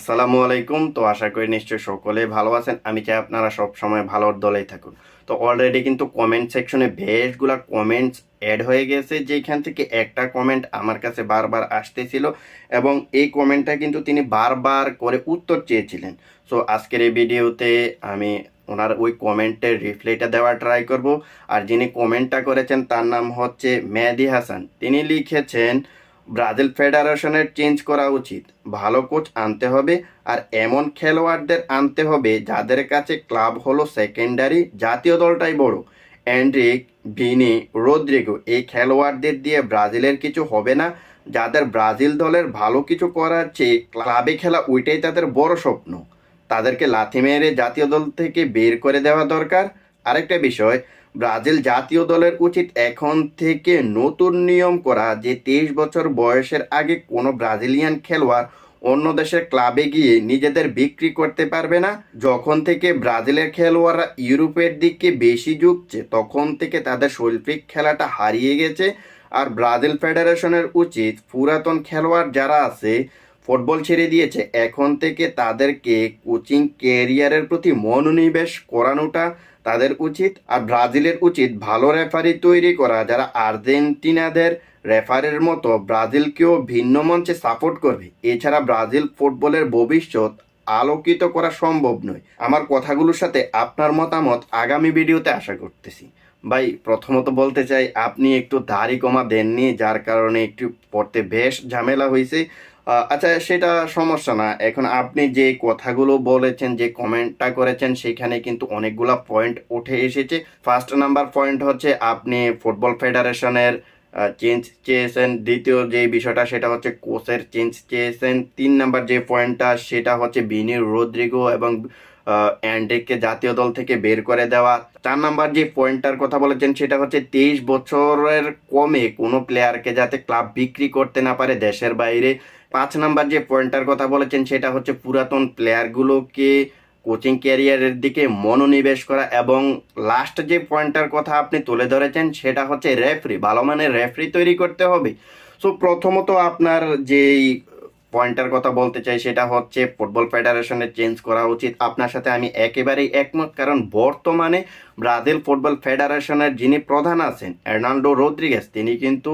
আসসালামু আলাইকুম। তো আশা করি নিশ্চয়ই সকলে ভালো আছেন। আমি চাই আপনারা সব সময় ভালোর দলেই থাকুন। তো অলরেডি কিন্তু কমেন্ট সেকশনে বেশগুলা কমেন্টস অ্যাড হয়ে গেছে। যেখান থেকে একটা কমেন্ট আমার কাছে বারবার আসতেছিল এবং এই কমেন্টটা কিন্তু তিনি বারবার করে উত্তর চেয়েছিলেন। সো আজকের এই ভিডিওতে আমি ওনার ওই কমেন্টের রিপ্লাইটা দেওয়ার ট্রাই করব। আর যিনি কমেন্টটা করেছেন তার নাম হচ্ছে মেহেদি হাসান। তিনি লিখেছেন ব্রাজিল ফেডারেশনের চেঞ্জ করা উচিত। ভালো কোচ আনতে হবে আর এমন খেলোয়াড়দের আনতে হবে যাদের কাছে ক্লাব হলো সেকেন্ডারি, জাতীয় দলটাই বড়। অ্যান্ড্রিক ভিনি, রোদ্রিগো এই খেলোয়াড়দের দিয়ে ব্রাজিলের কিছু হবে না। যাদের ব্রাজিল দলের ভালো কিছু করার চেয়ে ক্লাবে খেলা ওইটাই তাদের বড় স্বপ্ন। তাদেরকে লাথি মেরে জাতীয় দল থেকে বের করে দেওয়া দরকার। আরেকটা বিষয় ব্রাজিল জাতীয় দলের উচিত এখন থেকে নতুন নিয়ম করা যে তেইশ বছর বয়সের আগে কোনো ব্রাজিলিয়ান খেলোয়াড় অন্য দেশের ক্লাবে গিয়ে নিজেদের বিক্রি করতে পারবে না। যখন থেকে ব্রাজিলের খেলোয়াড়রা ইউরোপের দিকে বেশি ঝুঁকছে, তখন থেকে তাদের শৈল্পিক খেলাটা হারিয়ে গেছে। আর ব্রাজিল ফেডারেশনের উচিত পুরাতন খেলোয়াড় যারা আছে ফুটবল ছেড়ে দিয়েছে। এখন থেকে তাদেরকে কোচিং ক্যারিয়ারের প্রতি মনোনিবেশ করানোটা তাদের উচিত আর ব্রাজিলের উচিত ভালো রেফারি তৈরি করা, যারা আর্জেন্টিনাদের রেফারির মতো ব্রাজিলকেও ভিন্ন মঞ্চে সাপোর্ট করবে। এছাড়া ব্রাজিল ফুটবলের ভবিষ্যৎ আলোকিত করা সম্ভব নয়। আমার কথাগুলোর সাথে আপনার মতামত আগামী ভিডিওতে আশা করতেছি। ভাই, প্রথমত বলতে চাই, আপনি একটু দাড়ি কমা দেননি, যার কারণে একটু পড়তে বেশ ঝামেলা হয়েছে। আচ্ছা সেটা সমস্যা না। এখন আপনি যে কথাগুলো বলেছেন, যে কমেন্টটা করেছেন, সেখানে কিন্তু অনেকগুলা পয়েন্ট উঠে এসেছে। ফার্স্ট নাম্বার পয়েন্ট হচ্ছে, আপনি ফুটবল ফেডারেশনের চেঞ্জ চেয়েছেন। দ্বিতীয় যে বিষয়টা, সেটা হচ্ছে কোচের চেঞ্জ চেয়েছেন। তিন নাম্বার যে পয়েন্টটা, সেটা হচ্ছে বিনি রোদ্রিগো এবং অ্যান্ড্রিককে জাতীয় দল থেকে বের করে দেওয়া। চার নাম্বার যে পয়েন্টটার কথা বলেছেন, সেটা হচ্ছে তেইশ বছরের কমে কোনো প্লেয়ারকে যাতে ক্লাব বিক্রি করতে না পারে দেশের বাইরে। পাঁচ নাম্বার যে পয়েন্টটার কথা বলেছেন, সেটা হচ্ছে পুরাতন প্লেয়ারগুলোকে কোচিং ক্যারিয়ারের দিকে মনোনিবেশ করা এবং লাস্ট যে পয়েন্টটার কথা আপনি তুলে ধরেছেন, সেটা হচ্ছে রেফরি ভালো মানের রেফরি তৈরি করতে হবে। সো প্রথমত আপনার যেই পয়েন্টের কথা বলতে চাই, সেটা হচ্ছে ফুটবল ফেডারেশনের চেঞ্জ করা উচিত। আপনার সাথে আমি একেবারেই একমত, কারণ বর্তমানে ব্রাজিল ফুটবল ফেডারেশনের যিনি প্রধান আছেন এর্নাল্ডো রদ্রিগেস তিনি কিন্তু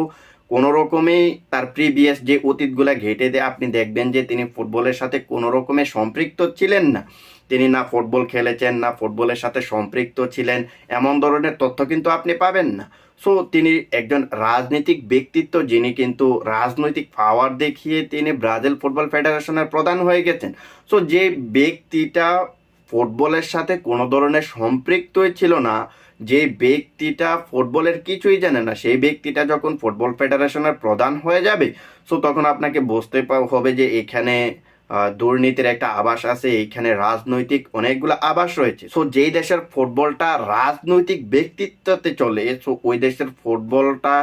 কোনো রকমেই তার প্রিভিয়াস যে অতীতগুলো ঘেটে দিয়ে আপনি দেখবেন যে তিনি ফুটবলের সাথে কোনো রকমে সম্পৃক্ত ছিলেন না। তিনি না ফুটবল খেলেছেন, না ফুটবলের সাথে সম্পৃক্ত ছিলেন, এমন ধরনের তথ্য কিন্তু আপনি পাবেন না। সো তিনি একজন রাজনৈতিক ব্যক্তিত্ব, যিনি কিন্তু রাজনৈতিক পাওয়ার দেখিয়ে তিনি ব্রাজিল ফুটবল ফেডারেশনের প্রধান হয়ে গেছেন। সো যে ব্যক্তিটা ফুটবলের সাথে কোনো ধরনের সম্পৃক্তই ছিল না যে ব্যক্তিটা ফুটবলের কিছুই জানে না, সেই ব্যক্তিটা যখন ফুটবল ফেডারেশনের প্রধান হয়ে যাবে সো তখন আপনাকে বুঝতে হবে যে এখানে দুর্নীতির একটা আবাস আছে, এখানে রাজনৈতিক অনেকগুলো আবাস রয়েছে। সো যেই দেশের ফুটবলটা রাজনৈতিক ব্যক্তিত্বতে চলে সো ওই দেশের ফুটবলটা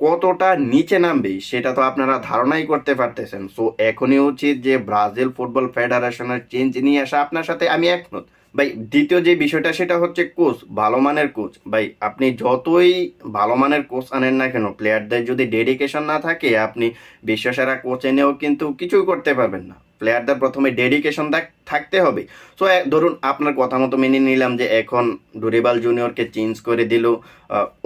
কতটা নিচে নামবে, সেটা তো আপনারা ধারণাই করতে পারতেছেন। সো এখনই উচিত যে ব্রাজিল ফুটবল ফেডারেশনের চেঞ্জ নিয়ে আসা। আপনার সাথে আমি একমত। ভাই, দ্বিতীয় যে বিষয়টা সেটা হচ্ছে কোচ ভালো মানের কোচ ভাই, আপনি যতই ভালো মানের কোচ আনেন না কেন প্লেয়ারদের যদি ডেডিকেশন না থাকে, আপনি বিশ্বসেরা কোচ এনেও কিন্তু কিছুই করতে পারবেন না। প্লেয়ারদের প্রথমে ডেডিকেশন থাকতে হবে। সো ধরুন আপনার কথা মতো মেনে নিলাম যে এখন ডুরিবাল জুনিয়রকে চেঞ্জ করে দিল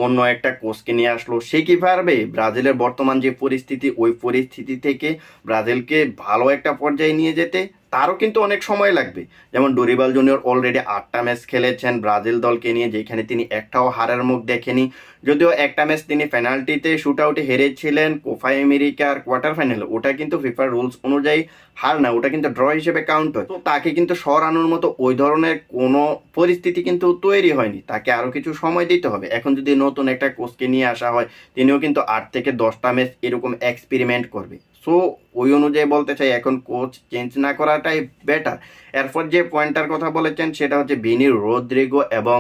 অন্য একটা কোচকে নিয়ে আসলো, সে কি পারবে? ব্রাজিলের বর্তমান যে পরিস্থিতি, ওই পরিস্থিতি থেকে ব্রাজিলকে ভালো একটা পর্যায়ে নিয়ে যেতে তারও কিন্তু অনেক সময় লাগবে। যেমন ডোরিবাল জুনিয়র অলরেডি আটটা ম্যাচ খেলেছেন ব্রাজিল দলকে নিয়ে, যেখানে তিনি একটাও হারের মুখ দেখেনি। যদিও একটা ম্যাচ তিনি পেনাল্টিতে শুট আউটে হেরেছিলেন কোফা আমেরিকার কোয়ার্টার ফাইনালে ওটা কিন্তু ফিফার রুলস অনুযায়ী হার না, ওটা কিন্তু ড্র হিসেবে কাউন্ট হয়। তো তাকে কিন্তু সরানোর মতো ওই ধরনের কোনো পরিস্থিতি কিন্তু তৈরি হয়নি। তাকে আরও কিছু সময় দিতে হবে। এখন যদি নতুন একটা কোচকে নিয়ে আসা হয়, তিনিও কিন্তু আট থেকে দশটা ম্যাচ এরকম এক্সপেরিমেন্ট করবে। সো ওই অনুযায়ী বলতে চাই, এখন কোচ চেঞ্জ না করাটাই বেটার এরপর যে পয়েন্টটার কথা বলেছেন, সেটা হচ্ছে বিনি রোদ্রিগো এবং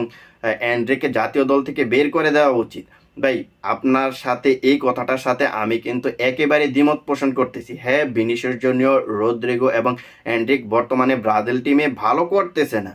অ্যান্ড্রেকে জাতীয় দল থেকে বের করে দেওয়া উচিত। ভাই, আপনার সাথে, এই কথাটার সাথে আমি কিন্তু একেবারে দ্বিমত পোষণ করতেছি। হ্যাঁ বিনিশিয়াস জন্য রোদ্রিগো এবং অ্যান্ড্রিক বর্তমানে ব্রাজিল টিমে ভালো করতেছে না।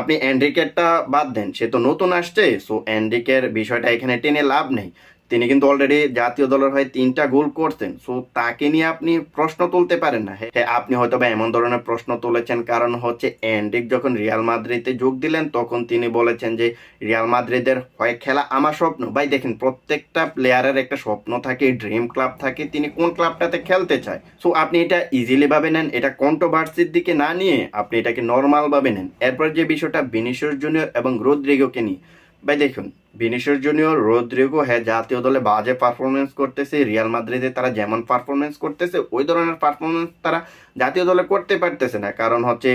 আপনি অ্যান্ড্রিকেরটা বাদ দেন, সে তো নতুন আসছে। সো অ্যান্ড্রিকের বিষয়টা এখানে টেনে লাভ নেই। তিনি কিন্তু অলরেডি জাতীয় দলের হয়ে তিনটা গোল করছেন। সো তাকে নিয়ে আপনি প্রশ্ন তুলতে পারেন না। হ্যাঁ আপনি হয়তো বা এমন ধরনের প্রশ্ন তুলেছেন। কারণ হচ্ছে এন্ডিক যখন রিয়াল মাদ্রিদে যোগ দিলেন, তখন তিনি বলেছেন যে, রিয়াল মাদ্রিদের হয়ে খেলা আমার স্বপ্ন। ভাই, দেখেন, প্রত্যেকটা প্লেয়ারের একটা স্বপ্ন থাকে ড্রিম ক্লাব থাকে, তিনি কোন ক্লাবটাতে খেলতে চায়। সো আপনি এটা ইজিলি ভাবে নেন, এটা কন্ট্রোভার্সির দিকে না নিয়ে আপনি এটাকে নর্মাল ভাবে নেন। এরপর যে বিষয়টা বিনিশিয়াস জুনিয়র এবং রোদ্রিগোকে নিয়ে। ভাই, দেখুন ভিনিসিয়াস জুনিয়র, রোদ্রিগো হ্যাঁ জাতীয় দলে বাজে পারফরমেন্স করতেছে, রিয়াল মাদ্রিদে তারা যেমন পারফরমেন্স করতেছে, ওই ধরনের পারফরমেন্স তারা জাতীয় দলে করতে পারতেছে না। কারণ হচ্ছে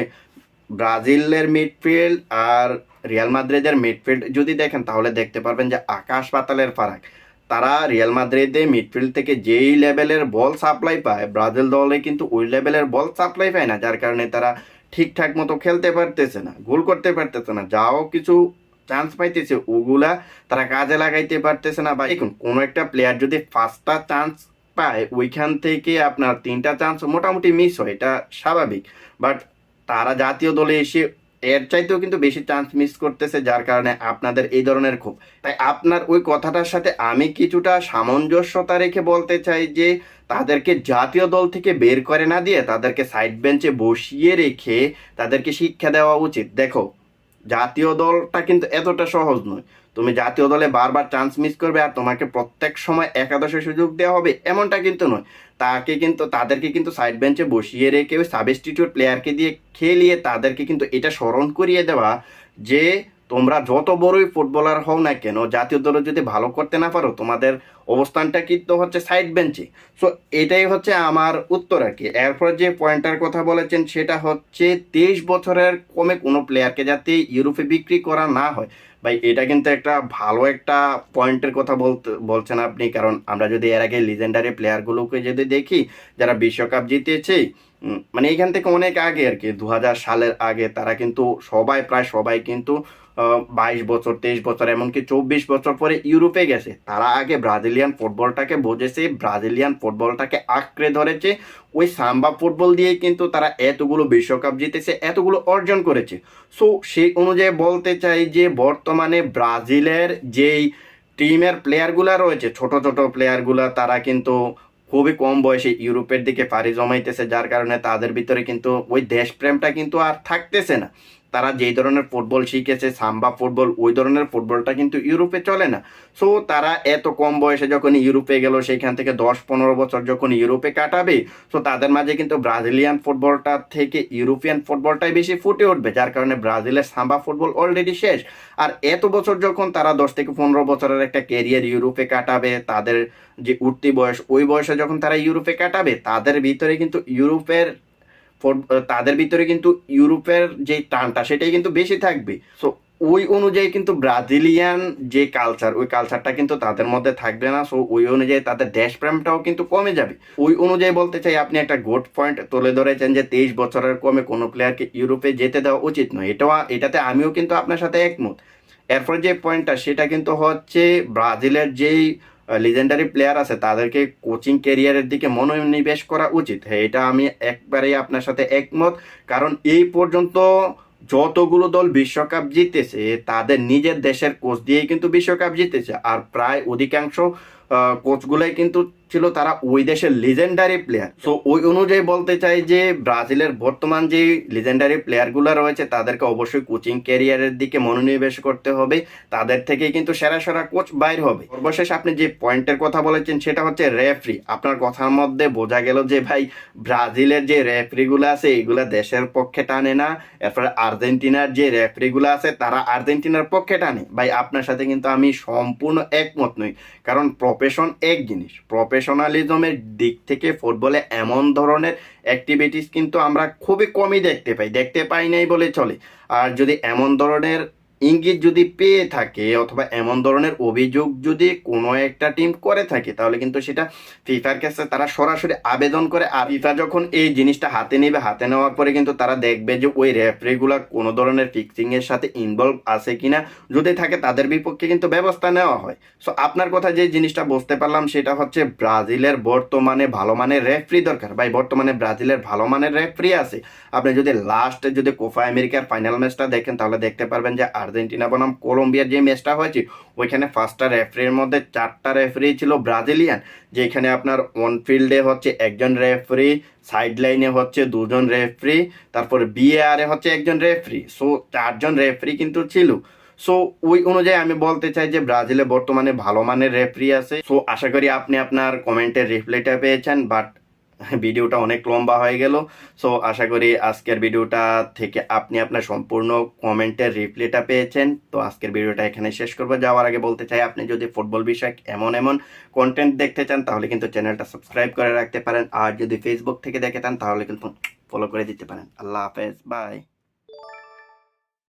ব্রাজিলের মিডফিল্ড আর রিয়াল মাদ্রিদের মিডফিল্ড যদি দেখেন, তাহলে দেখতে পারবেন যে আকাশ পাতালের ফারাক। তারা রিয়াল মাদ্রিদে মিডফিল্ড থেকে যেই লেভেলের বল সাপ্লাই পায়, ব্রাজিল দলে কিন্তু ওই লেভেলের বল সাপ্লাই পায় না, যার কারণে তারা ঠিকঠাক মতো খেলতে পারতেছে না, গোল করতে পারতেছে না। যাও কিছু চান্স পাইতেছে, ওগুলা তারা কাজে লাগাইতে পারতেছে না। বা দেখুন, কোনো একটা প্লেয়ার যদি পাঁচটা চান্স পায়, ওইখান থেকে আপনার তিনটা চান্স মোটামুটি মিস হয়, এটা স্বাভাবিক। বাট তারা জাতীয় দলে এসে এর চাইতেও কিন্তু বেশি চান্স মিস করতেছে, যার কারণে আপনাদের এই ধরনের ক্ষোভ। তাই আপনার ওই কথাটার সাথে আমি কিছুটা সামঞ্জস্যতা রেখে বলতে চাই যে, তাদেরকে জাতীয় দল থেকে বের করে না দিয়ে তাদেরকে সাইড বেঞ্চে বসিয়ে রেখে তাদেরকে শিক্ষা দেওয়া উচিত। দেখো জাতীয় দলটা কিন্তু এতটা সহজ নয়। তুমি জাতীয় দলে বারবার চান্স মিস করবে আর তোমাকে প্রত্যেক সময় একাদশে সুযোগ দেওয়া হবে এমনটা কিন্তু নয়। তাকে কিন্তু, তাদেরকে কিন্তু সাইড বেঞ্চে বসিয়ে রেখে ওই সাবস্টিটিউট প্লেয়ারকে দিয়ে খেলিয়ে তাদেরকে কিন্তু এটা স্মরণ করিয়ে দেওয়া যে তোমরা যত বড়ই ফুটবলার হও না কেন, জাতীয় দলে যদি ভালো করতে না পারো, তোমাদের অবস্থানটা কিন্তু হচ্ছে সাইড বেঞ্চে সো এটাই হচ্ছে আমার উত্তর আর কি। এরপর যে পয়েন্টটার কথা বলেছেন, সেটা হচ্ছে তেইশ বছরের কমে কোনো প্লেয়ারকে যাতে ইউরোপে বিক্রি করা না হয়। ভাই, এটা কিন্তু একটা ভালো একটা পয়েন্টের কথা বলতে, বলছেন আপনি। কারণ আমরা যদি এর আগে লিজেন্ডারি প্লেয়ারগুলোকে যদি দেখি, যারা বিশ্বকাপ জিতেছে মানে এখান থেকে অনেক আগে আর কি দু হাজার সালের আগে, তারা কিন্তু সবাই, প্রায় সবাই কিন্তু বাইশ বছর, তেইশ বছর, এমনকি চব্বিশ বছর পরে ইউরোপে গেছে। তারা আগে ব্রাজিলিয়ান ফুটবলটাকে বোঝেছে, ব্রাজিলিয়ান ফুটবলটাকে আঁকড়ে ধরেছে। ওই সাম্বা ফুটবল দিয়ে কিন্তু তারা এতগুলো বিশ্বকাপ জিতেছে, এতগুলো অর্জন করেছে। সো সেই অনুযায়ী বলতে চাই যে, বর্তমানে ব্রাজিলের যেই টিমের প্লেয়ারগুলা রয়েছে, ছোট ছোট প্লেয়ারগুলা, তারা কিন্তু খুবই কম বয়সে ইউরোপের দিকে পাড়ি জমাইতেছে, যার কারণে তাদের ভিতরে কিন্তু ওই দেশপ্রেমটা কিন্তু আর থাকতেছে না। তারা যেই ধরনের ফুটবল শিখেছে, সাম্বা ফুটবল, ওই ধরনের ফুটবলটা কিন্তু ইউরোপে চলে না। সো তারা এত কম বয়সে যখন ইউরোপে গেল সেইখান থেকে দশ পনেরো বছর যখন ইউরোপে কাটাবে সো তাদের মাঝে কিন্তু ব্রাজিলিয়ান ফুটবলটা থেকে ইউরোপিয়ান ফুটবলটাই বেশি ফুটে উঠবে, যার কারণে ব্রাজিলের সাম্বা ফুটবল অলরেডি শেষ। আর এত বছর যখন তারা দশ থেকে পনেরো বছরের একটা কেরিয়ার ইউরোপে কাটাবে, তাদের যে উঠতি বয়স, ওই বয়সে যখন তারা ইউরোপে কাটাবে, তাদের ভিতরে কিন্তু ইউরোপের তাদের ভিতরে কিন্তু ইউরোপের যে টানটা, সেটাই কিন্তু বেশি থাকবে। সো ওই অনুযায়ী কিন্তু ব্রাজিলিয়ান যে কালচার ওই কালচারটা কিন্তু তাদের মধ্যে থাকবে না। সো ওই অনুযায়ী তাদের দেশপ্রেমটাও কিন্তু কমে যাবে। ওই অনুযায়ী বলতে চাই, আপনি একটা গুড পয়েন্ট তুলে ধরেছেন যে তেইশ বছরের কমে কোনো প্লেয়ারকে ইউরোপে যেতে দেওয়া উচিত নয়। এটাও, এটাতে আমিও কিন্তু আপনার সাথে একমত। এরপর যে পয়েন্টটা সেটা কিন্তু হচ্ছে ব্রাজিলের যেই লিজেন্ডারি প্লেয়ার আছে, তাদেরকে কোচিং কেরিয়ারের দিকে মনোনিবেশ করা উচিত। হ্যাঁ এটা আমি একবারেই আপনার সাথে একমত। কারণ এই পর্যন্ত যতগুলো দল বিশ্বকাপ জিতেছে, তাদের নিজের দেশের কোচ দিয়েই কিন্তু বিশ্বকাপ জিতেছে। আর প্রায় অধিকাংশ কোচগুলোই কিন্তু ছিল তারা ওই দেশের লিজেন্ডারি প্লেয়ার সো ওই অনুযায়ী বলতে চাই যে ব্রাজিলের বর্তমান যে লিজেন্ডারি প্লেয়ারগুলো রয়েছে তাদেরকে অবশ্যই কোচিং ক্যারিয়ারের দিকে মনোনিবেশ করতে হবে। তাদের থেকে কিন্তু সেরা সেরা কোচ বাইর হবে। সর্বশেষ আপনি যে পয়েন্টের কথা বলেছেন সেটা হচ্ছে রেফরি আপনার কথার মধ্যে বোঝা গেল যে ভাই ব্রাজিলের যে রেফরিগুলো আছে এগুলা দেশের পক্ষে টানে না। এরপরে আর্জেন্টিনার যে রেফরিগুলো আছে তারা আর্জেন্টিনার পক্ষে টানে। ভাই আপনার সাথে কিন্তু আমি সম্পূর্ণ একমত নই। কারণ প্রফেশন এক জিনিস। প্রফেশনালিজমের দিক থেকে ফুটবলে এমন ধরনের অ্যাক্টিভিটিস কিন্তু আমরা খুবই কমই দেখতে পাই। দেখতে পাই নাই বলে চলে। আর যদি এমন ধরনের ইঙ্গিত যদি পেয়ে থাকে অথবা এমন ধরনের অভিযোগ যদি কোনো একটা টিম করে থাকে, তাহলে কিন্তু সেটা ফিফার কাছে তারা সরাসরি আবেদন করে। আর ফিফা যখন এই জিনিসটা হাতে নেবে, হাতে নেওয়ার পরে কিন্তু তারা দেখবে যে ওই রেফারিগুলা কোনো ধরনের ফিক্সিং এর সাথে ইনভলভ আছে কিনা। যদি থাকে, তাদের বিপক্ষে কিন্তু ব্যবস্থা নেওয়া হয়। সো আপনার কথা যে জিনিসটা বুঝতে পারলাম, সেটা হচ্ছে ব্রাজিলের বর্তমানে ভালো মানের রেফারি দরকার। ভাই, বর্তমানে ব্রাজিলের ভালো মানের রেফারি আছে। আপনি যদি লাস্টে যদি কোফা আমেরিকার ফাইনাল ম্যাচটা দেখেন, তাহলে দেখতে পারবেন যে আর্জেন্টিনা বনাম কলম্বিয়ার যে ম্যাচটা হয়েছে, ওইখানে ফার্স্টটা রেফারির মধ্যে চারটা রেফারি ছিল ব্রাজিলিয়ান, যেখানে আপনার অন ফিল্ডে হচ্ছে একজন রেফারি সাইড লাইনে হচ্ছে দুজন রেফারি তারপর বিএআরে হচ্ছে একজন রেফারি সো চারজন রেফারি কিন্তু ছিল। সো ওই অনুযায়ী আমি বলতে চাই যে ব্রাজিলে বর্তমানে ভালো মানের রেফারি আছে। সো আশা করি আপনি আপনার কমেন্টের রিপ্লাইটা পেয়েছেন বাট ভিডিওটা অনেক লম্বা হয়ে গেল। সো আশা করি আজকের ভিডিওটা থেকে আপনি আপনার সম্পূর্ণ কমেন্টের রিপ্লাইটা পেয়েছেন। তো আজকের ভিডিওটা এখানে শেষ করব। যাওয়ার আগে বলতে চাই, আপনি যদি ফুটবল বিষয়ক এমন এমন কন্টেন্ট দেখতে চান, তাহলে কিন্তু চ্যানেলটা সাবস্ক্রাইব করে রাখতে পারেন। আর যদি ফেসবুক থেকে দেখে চান, তাহলে কিন্তু ফলো করে দিতে পারেন। আল্লাহ হাফেজ বাই